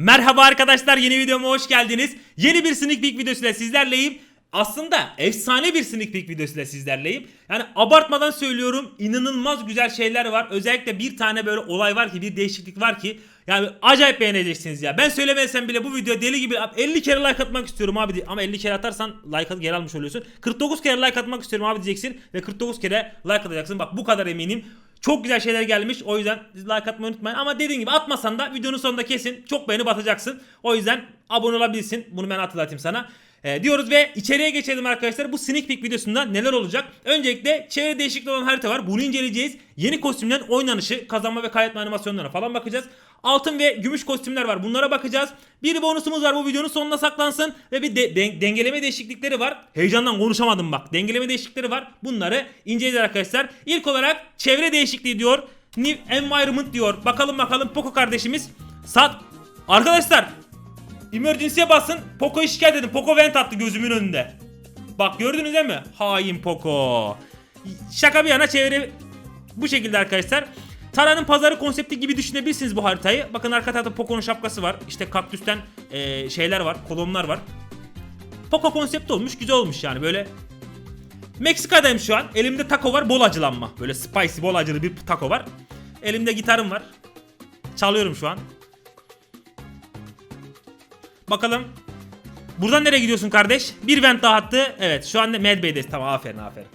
Merhaba arkadaşlar yeni videoma hoş geldiniz. Yeni bir sneak peek videosuyla sizlerleyim. Aslında efsane bir sneak peek videosuyla sizlerleyim. Yani abartmadan söylüyorum inanılmaz güzel şeyler var. Özellikle bir tane böyle olay var ki bir değişiklik var ki yani acayip beğeneceksiniz ya. Ben söylemesem bile bu video deli gibi 50 kere like atmak istiyorum abi ama 50 kere atarsan like geri almış oluyorsun. 49 kere like atmak istiyorum abi diyeceksin ve 49 kere like atacaksın. Bak bu kadar eminim. Çok güzel şeyler gelmiş. O yüzden like atmayı unutmayın. Ama dediğim gibi atmasan da videonun sonunda kesin çok beğeni batacaksın. O yüzden abone olabilirsin. Bunu ben hatırlatayım sana. Ee, diyoruz ve içeriye geçelim arkadaşlar. Bu sneak peek videosunda neler olacak? Öncelikle çevre değişikliği olan harita var. Bunu inceleyeceğiz. Yeni kostümlerin oynanışı, kazanma ve kaybetme animasyonlarına falan bakacağız. Altın ve gümüş kostümler var. Bunlara bakacağız. Bir bonusumuz var bu videonun sonuna saklansın. Ve bir de- den- dengeleme değişiklikleri var. Heyecandan konuşamadım bak. Dengeleme değişiklikleri var. Bunları inceleyeceğiz arkadaşlar. İlk olarak çevre değişikliği diyor. New Environment diyor. Bakalım bakalım Poco kardeşimiz. Sat. Arkadaşlar Emergency'ye basın. Poco'yu şikayet edin. Poco vent attı gözümün önünde. Bak gördünüz değil mi? Hain Poco. Şaka bir yana çevre bu şekilde arkadaşlar. Tara'nın pazarı konsepti gibi düşünebilirsiniz bu haritayı. Bakın arka tarafta Poco'nun şapkası var. İşte kaktüsten eee, şeyler var, kolonlar var. Poco konsepti olmuş, güzel olmuş yani böyle. Meksika'dayım şu an. Elimde taco var, bol acılanma. Böyle spicy, bol acılı bir taco var. Elimde gitarım var. Çalıyorum şu an. Bakalım. Buradan nereye gidiyorsun kardeş? Bir vent daha attı. Evet şu anda Mad Bey'deyiz. Tamam aferin aferin.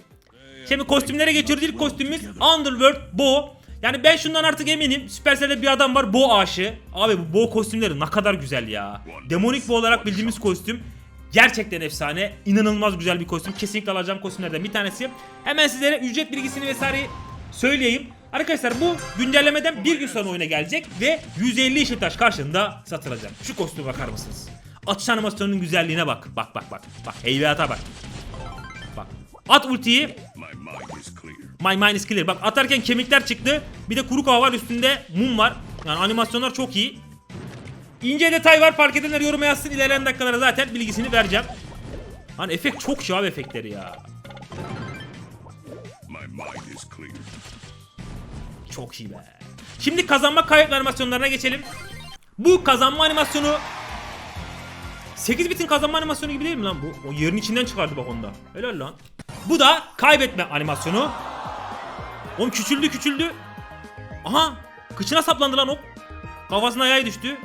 Şimdi kostümlere geçiyoruz. İlk kostümümüz Underworld Bo. Yani ben şundan artık eminim. Supercell'de bir adam var Bo aşığı. Abi bu Bo kostümleri ne kadar güzel ya. Demonik Bo olarak bildiğimiz kostüm. Gerçekten efsane. İnanılmaz güzel bir kostüm. Kesinlikle alacağım kostümlerden bir tanesi. Hemen sizlere ücret bilgisini vesaire söyleyeyim. Arkadaşlar bu güncellemeden bir gün sonra oyuna gelecek ve 150 yeşil taş karşında satılacak. Şu kostüme bakar mısınız? Atış animasyonunun güzelliğine bak. Bak bak bak. Bak heyvata bak. Bak. At ultiyi. My mind is clear. My mind is clear. Bak atarken kemikler çıktı. Bir de kuru kava var üstünde mum var. Yani animasyonlar çok iyi. İnce detay var fark edenler yoruma yazsın. İlerleyen dakikalara zaten bilgisini vereceğim. Hani efekt çok şahane efektleri ya. My mind is clear. Çok iyi be. Şimdi kazanma kaybetme animasyonlarına geçelim. Bu kazanma animasyonu 8 bitin kazanma animasyonu gibi değil mi lan bu? O yerin içinden çıkardı bak onda. Helal lan. Bu da kaybetme animasyonu. Oğlum küçüldü küçüldü. Aha kıçına saplandı lan o. Kafasına yay düştü.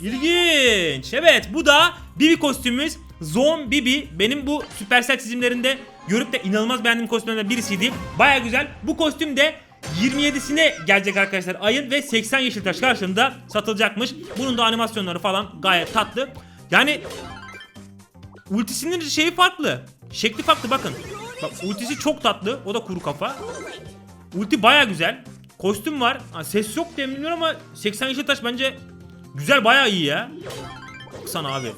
İlginç. Evet bu da Bibi kostümümüz. Zon Bibi benim bu Supercell çizimlerinde görüp de inanılmaz beğendiğim kostümlerden birisiydi. Baya güzel. Bu kostüm de 27'sine gelecek arkadaşlar ayın ve 80 yeşil taş karşılığında satılacakmış. Bunun da animasyonları falan gayet tatlı. Yani ultisinin şeyi farklı. Şekli farklı bakın. Bak ultisi çok tatlı. O da kuru kafa. Ulti baya güzel. Kostüm var. Ha, ses yok demiyorum ama 80 yeşil taş bence güzel baya iyi ya. Baksana abi.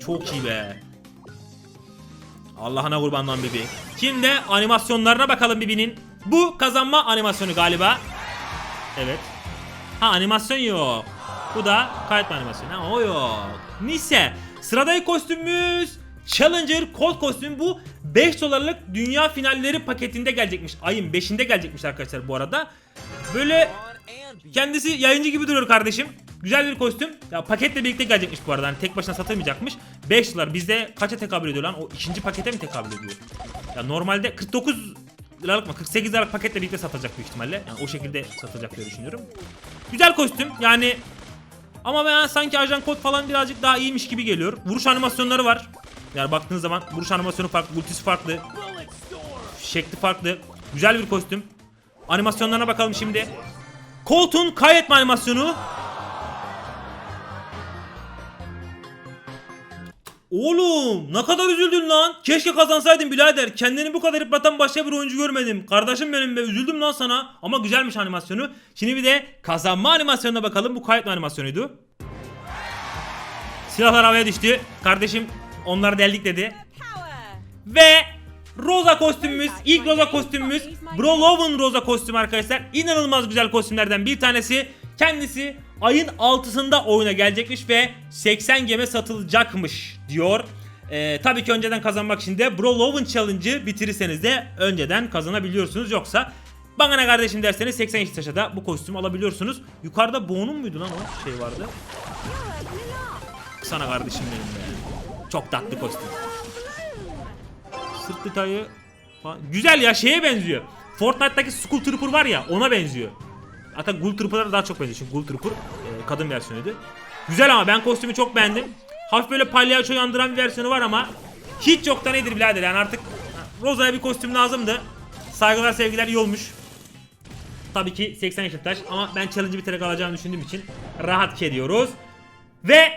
Çok iyi be. Allah'ına kurban lan Bibi. Şimdi animasyonlarına bakalım Bibi'nin. Bu kazanma animasyonu galiba. Evet. Ha animasyon yok. Bu da kaybetme animasyonu. Ha o yok. Neyse. Sıradaki kostümümüz Challenger Cold kostümü bu 5 dolarlık dünya finalleri paketinde gelecekmiş. Ayın 5'inde gelecekmiş arkadaşlar bu arada. Böyle Kendisi yayıncı gibi duruyor kardeşim. Güzel bir kostüm. Ya paketle birlikte gelecekmiş bu arada. Hani tek başına satılmayacakmış. 5 dolar. Bizde kaça tekabül ediyor lan? O ikinci pakete mi tekabül ediyor? Ya normalde 49 liralık mı? 48 liralık paketle birlikte satılacak büyük ihtimalle. Yani o şekilde satılacak diye düşünüyorum. Güzel kostüm. Yani ama ben sanki ajan kod falan birazcık daha iyiymiş gibi geliyor. Vuruş animasyonları var. Yani baktığınız zaman vuruş animasyonu farklı, ultisi farklı. Şekli farklı. Güzel bir kostüm. Animasyonlarına bakalım şimdi. Colt'un kaybetme animasyonu. Oğlum ne kadar üzüldün lan. Keşke kazansaydın birader. Kendini bu kadar yıpratan başka bir oyuncu görmedim. Kardeşim benim be üzüldüm lan sana. Ama güzelmiş animasyonu. Şimdi bir de kazanma animasyonuna bakalım. Bu kaybetme animasyonuydu. Silahlar havaya düştü. Kardeşim onları deldik dedi. Ve Rosa kostümümüz, ilk Rosa kostümümüz Brolov'un Rosa kostümü arkadaşlar. İnanılmaz güzel kostümlerden bir tanesi. Kendisi ayın 6'sında oyuna gelecekmiş ve 80 geme satılacakmış diyor. Ee, tabii ki önceden kazanmak için de Brolov'un challenge'ı bitirirseniz de önceden kazanabiliyorsunuz. Yoksa Bana ne kardeşim derseniz 80 inç taşa da bu kostümü alabiliyorsunuz. Yukarıda Bo'nun muydu lan o şey vardı. Sana kardeşim benim be. Çok tatlı kostüm. Sırt detayı falan. Güzel ya şeye benziyor. Fortnite'daki Skull Trooper var ya ona benziyor. Hatta Ghoul Trooper'lara daha çok benziyor. Çünkü Ghoul Trooper e, kadın versiyonuydu. Güzel ama ben kostümü çok beğendim. Hafif böyle palyaço yandıran bir versiyonu var ama hiç yoktan iyidir birader yani artık Roza'ya bir kostüm lazımdı. Saygılar sevgiler iyi olmuş. Tabii ki 80 yaşlı taş ama ben challenge'ı bitirerek alacağımı düşündüğüm için rahat ediyoruz. Ve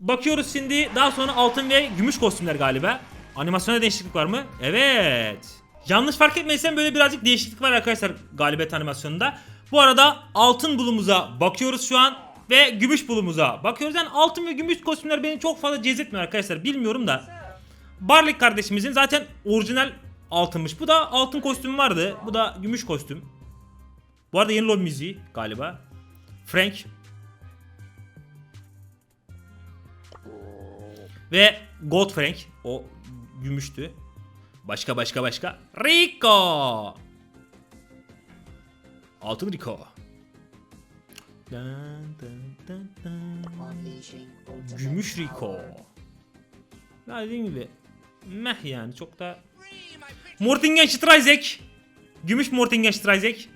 bakıyoruz şimdi daha sonra altın ve gümüş kostümler galiba. Animasyona değişiklik var mı? Evet. Yanlış fark etmediysem böyle birazcık değişiklik var arkadaşlar galibiyet animasyonunda. Bu arada altın bulumuza bakıyoruz şu an ve gümüş bulumuza bakıyoruz. Yani altın ve gümüş kostümler beni çok fazla cezbetmiyor arkadaşlar bilmiyorum da. Barley kardeşimizin zaten orijinal altınmış. Bu da altın kostüm vardı. Bu da gümüş kostüm. Bu arada yeni lobi müziği galiba. Frank. Ve Gold Frank. O gümüştü. Başka başka başka. Rico. Altın Rico. Gümüş Rico. Ya dediğim gibi meh yani çok da Mortingen Streisek. Gümüş Mortingen Streisek.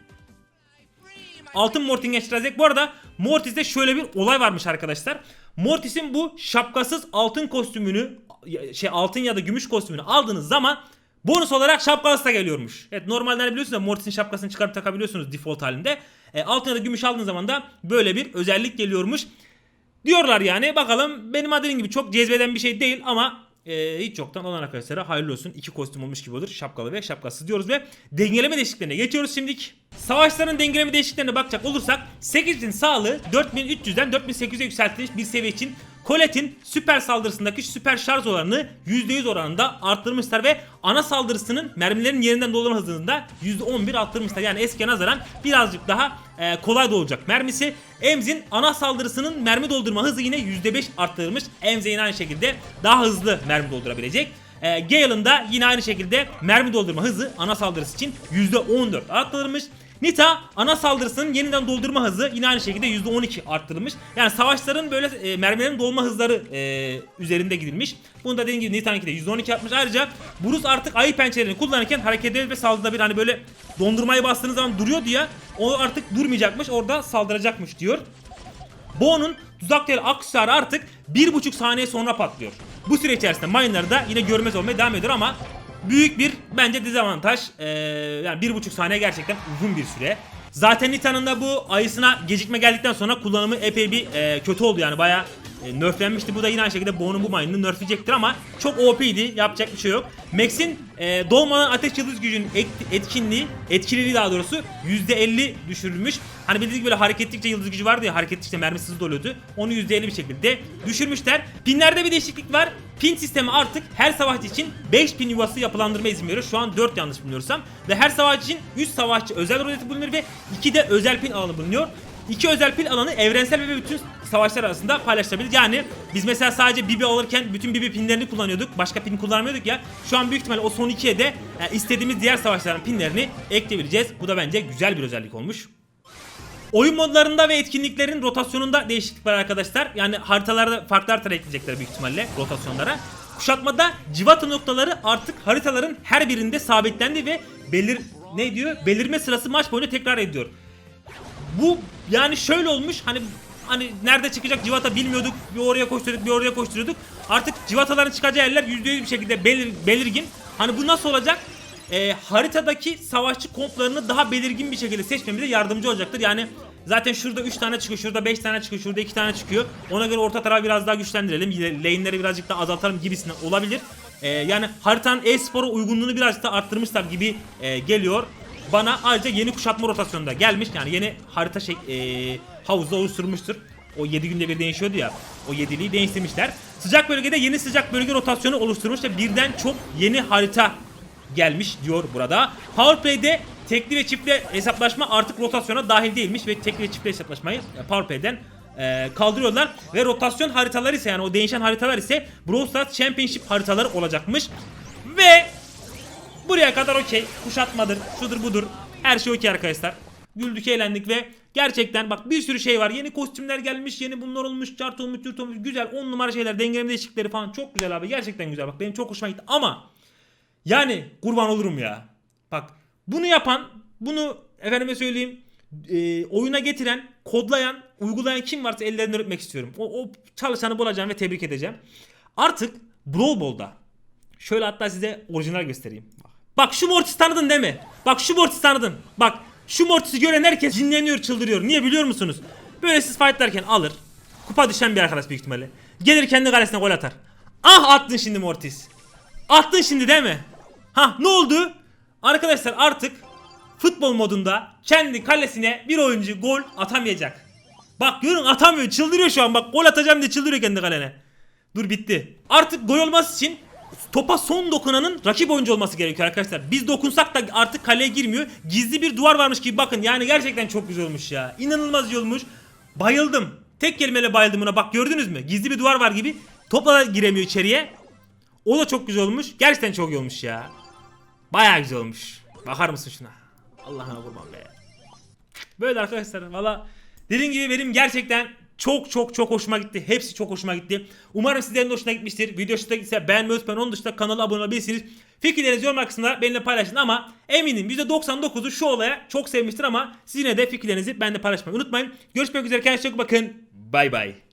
Altın Mortingen Streisek. Bu arada Mortis'te şöyle bir olay varmış arkadaşlar. Mortis'in bu şapkasız altın kostümünü şey altın ya da gümüş kostümünü aldığınız zaman bonus olarak şapkası da geliyormuş. Evet normalde hani biliyorsunuz ya Mortis'in şapkasını çıkarıp takabiliyorsunuz default halinde. E, altın da gümüş aldığınız zaman da böyle bir özellik geliyormuş. Diyorlar yani bakalım benim dediğim gibi çok cezbeden bir şey değil ama e, hiç yoktan olan arkadaşlara hayırlı olsun. İki kostüm olmuş gibi olur. Şapkalı ve şapkasız diyoruz ve dengeleme değişikliklerine geçiyoruz şimdilik. Savaşların dengeleme değişikliklerine bakacak olursak 8'in sağlığı 4300'den 4800'e yükseltilmiş bir seviye için Colette'in süper saldırısındaki süper şarj oranını %100 oranında arttırmışlar ve ana saldırısının mermilerin yerinden doldurma hızını da %11 arttırmışlar. Yani eskiye nazaran birazcık daha e, kolay da olacak mermisi. Emz'in ana saldırısının mermi doldurma hızı yine %5 arttırılmış. Emz yine aynı şekilde daha hızlı mermi doldurabilecek. E, Gale'ın da yine aynı şekilde mermi doldurma hızı ana saldırısı için %14 arttırılmış. Nita ana saldırısının yeniden doldurma hızı yine aynı şekilde %12 arttırılmış. Yani savaşların böyle e, mermilerin dolma hızları e, üzerinde gidilmiş. Bunu da dediğim gibi Nita'nınki de %12 yapmış. Ayrıca Bruce artık ayı pençelerini kullanırken hareket edebilir ve saldırıda bir hani böyle dondurmayı bastığınız zaman duruyor diye o artık durmayacakmış orada saldıracakmış diyor. Bo'nun tuzak değil aksesuarı artık 1.5 saniye sonra patlıyor. Bu süre içerisinde mine'ları da yine görmez olmaya devam ediyor ama büyük bir bence dezavantaj. Ee, yani 1.5 saniye gerçekten uzun bir süre. Zaten Nita'nın da bu ayısına gecikme geldikten sonra kullanımı epey bir e, kötü oldu yani baya e, nerflenmişti. Bu da yine aynı şekilde Bo'nun bu mine'ını nerfleyecektir ama çok OP'ydi yapacak bir şey yok. Max'in e, doğmadan ateş yıldız gücünün et- etkinliği, etkililiği daha doğrusu %50 düşürülmüş. Hani bildiğiniz gibi böyle hareket ettikçe yıldız gücü vardı ya hareket ettikçe mermisi hızlı doluyordu. Onu %50 bir şekilde düşürmüşler. Pinlerde bir değişiklik var. Pin sistemi artık her savaşçı için 5 pin yuvası yapılandırma izin veriyor. Şu an 4 yanlış bilmiyorsam. Ve her savaşçı için 3 savaşçı özel rozeti bulunur ve 2 de özel pin alanı bulunuyor. İki özel pil alanı evrensel ve bütün savaşlar arasında paylaşılabilir. Yani biz mesela sadece Bibi alırken bütün Bibi pinlerini kullanıyorduk. Başka pin kullanmıyorduk ya. Şu an büyük ihtimalle o son ikiye de e, istediğimiz diğer savaşların pinlerini ekleyebileceğiz. Bu da bence güzel bir özellik olmuş. Oyun modlarında ve etkinliklerin rotasyonunda değişiklik var arkadaşlar. Yani haritalarda farklı haritalar ekleyecekler büyük ihtimalle rotasyonlara. Kuşatmada civata noktaları artık haritaların her birinde sabitlendi ve belir ne diyor? Belirme sırası maç boyunca tekrar ediyor. Bu yani şöyle olmuş hani hani nerede çıkacak civata bilmiyorduk. Bir oraya koşturuyorduk, bir oraya koşturuyorduk. Artık civataların çıkacağı yerler %100 bir şekilde belir, belirgin. Hani bu nasıl olacak? Ee, haritadaki savaşçı komplarını daha belirgin bir şekilde seçmemize yardımcı olacaktır. Yani zaten şurada 3 tane çıkıyor, şurada 5 tane çıkıyor, şurada 2 tane çıkıyor. Ona göre orta tarafı biraz daha güçlendirelim. Lane'leri birazcık daha azaltalım gibisinden olabilir. Ee, yani haritanın e-spora uygunluğunu birazcık da arttırmışlar gibi e, geliyor bana ayrıca yeni kuşatma rotasyonunda gelmiş. Yani yeni harita şey e, havuzda oluşturulmuştur. O 7 günde bir değişiyordu ya. O 7'liği değiştirmişler. Sıcak bölgede yeni sıcak bölge rotasyonu oluşturmuş ve birden çok yeni harita gelmiş diyor burada. Powerplay'de tekli ve çiftli hesaplaşma artık rotasyona dahil değilmiş ve tekli ve çiftli hesaplaşmayı e, Powerplay'den e, kaldırıyorlar ve rotasyon haritaları ise yani o değişen haritalar ise Brawl Stars Championship haritaları olacakmış. Ve Buraya kadar okey. Kuşatmadır, şudur budur. Her şey okey arkadaşlar. Güldük eğlendik ve gerçekten bak bir sürü şey var. Yeni kostümler gelmiş, yeni bunlar olmuş, çart olmuş, çurt olmuş. Güzel 10 numara şeyler, dengeleme değişiklikleri falan çok güzel abi. Gerçekten güzel bak benim çok hoşuma gitti ama yani kurban olurum ya. Bak bunu yapan, bunu efendime söyleyeyim e, oyuna getiren, kodlayan, uygulayan kim varsa ellerinden öpmek istiyorum. O, o çalışanı bulacağım ve tebrik edeceğim. Artık Brawl Ball'da şöyle hatta size orijinal göstereyim. Bak, şu Mortis tanıdın değil mi? Bak şu Mortis tanıdın. Bak şu Mortis'i gören herkes cinleniyor, çıldırıyor. Niye biliyor musunuz? Böyle siz fightlarken alır. Kupa düşen bir arkadaş büyük ihtimalle. Gelir kendi kalesine gol atar. Ah attın şimdi Mortis. Attın şimdi değil mi? Ha ne oldu? Arkadaşlar artık futbol modunda kendi kalesine bir oyuncu gol atamayacak. Bak görün atamıyor çıldırıyor şu an bak gol atacağım diye çıldırıyor kendi kalene. Dur bitti. Artık gol olması için topa son dokunanın rakip oyuncu olması gerekiyor arkadaşlar. Biz dokunsak da artık kaleye girmiyor. Gizli bir duvar varmış gibi bakın yani gerçekten çok güzel olmuş ya. İnanılmaz iyi olmuş. Bayıldım. Tek kelimeyle bayıldım buna. Bak gördünüz mü? Gizli bir duvar var gibi. Topla da giremiyor içeriye. O da çok güzel olmuş. Gerçekten çok iyi olmuş ya. Bayağı güzel olmuş. Bakar mısın şuna? Allah'ına kurban be. Böyle arkadaşlar valla dediğim gibi benim gerçekten çok çok çok hoşuma gitti. Hepsi çok hoşuma gitti. Umarım sizlerin de hoşuna gitmiştir. Video hoşuna gitse beğenmeyi unutmayın. Onun dışında kanala abone olabilirsiniz. Fikirlerinizi yorum kısmında benimle paylaşın ama eminim %99'u şu olaya çok sevmiştir ama siz de fikirlerinizi benimle paylaşmayı unutmayın. Görüşmek üzere kendinize çok bakın. Bay bay.